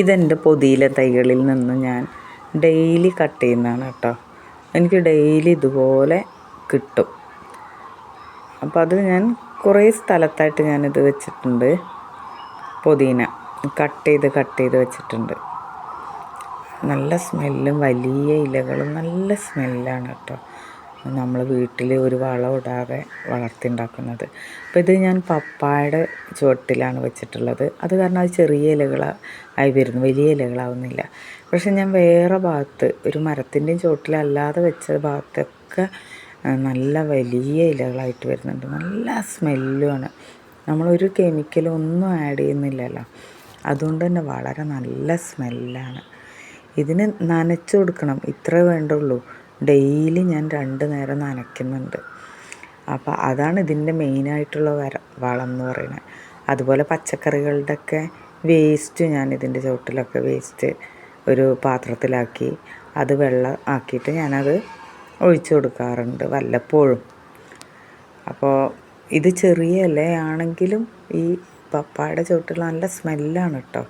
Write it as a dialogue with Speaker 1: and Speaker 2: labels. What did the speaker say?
Speaker 1: ഇതെന്റെ പൊതിയില തൈകളിൽ നിന്ന് ഞാൻ ഡെയിലി കട്ട് ചെയ്യുന്നതാണ് കേട്ടോ. എനിക്ക് ഡെയിലി ഇതുപോലെ കിട്ടും. അപ്പോൾ അത് ഞാൻ കുറേ സ്ഥലത്തായിട്ട് ഞാനിത് വെച്ചിട്ടുണ്ട്. പുതിന. കട്ട് ചെയ്ത് കട്ട് ചെയ്ത് വെച്ചിട്ടുണ്ട്. നല്ല സ്മെല്ലും വലിയ ഇലകളും നല്ല സ്മെല്ലാണ് കേട്ടോ. നമ്മൾ വീട്ടിൽ ഒരു വളം ഇടാതെ വളർത്തിണ്ടാക്കുന്നത്. അപ്പോൾ ഇത് ഞാൻ പപ്പായുടെ ചുവട്ടിലാണ് വെച്ചിട്ടുള്ളത്. അത് കാരണം അത് ചെറിയ ഇലകൾ ആയി വരുന്നു. വലിയ ഇലകളാവുന്നില്ല. പക്ഷെ ഞാൻ വേറെ ഭാഗത്ത് ഒരു മരത്തിന്റെയും ചുവട്ടിലല്ലാതെ വെച്ച ഭാഗത്തൊക്കെ നല്ല വലിയ ഇലകളായിട്ട് വരുന്നുണ്ട്. നല്ല സ്മെല്ലുമാണ്. നമ്മളൊരു കെമിക്കലും ഒന്നും ആഡ് ചെയ്യുന്നില്ലല്ലോ. അതുകൊണ്ട് തന്നെ വളരെ നല്ല സ്മെല്ലാണ്. ഇതിന് നനച്ചു കൊടുക്കണം. ഇത്രേ വേണ്ടുള്ളൂ. ഡെയിലി ഞാൻ രണ്ട് നേരം നനയ്ക്കുന്നുണ്ട്. അപ്പോൾ അതാണ് ഇതിന്റെ മെയിനായിട്ടുള്ള വര വളം എന്ന് പറയുന്നത്. അതുപോലെ പച്ചക്കറികളുടെയൊക്കെ വേസ്റ്റ് ഞാൻ ഇതിന്റെ ചുവട്ടിലൊക്കെ വേസ്റ്റ് ഒരു പാത്രത്തിലാക്കി അത് വെള്ളം ആക്കിയിട്ട് ഞാനത് ഒഴിച്ചു കൊടുക്കാറുണ്ട് വല്ലപ്പോഴും. അപ്പോൾ ഇത് ചെറിയ ഇലയാണെങ്കിലും ഈ പപ്പായുടെ ചുവട്ടിൽ നല്ല സ്മെല്ലാണ് കേട്ടോ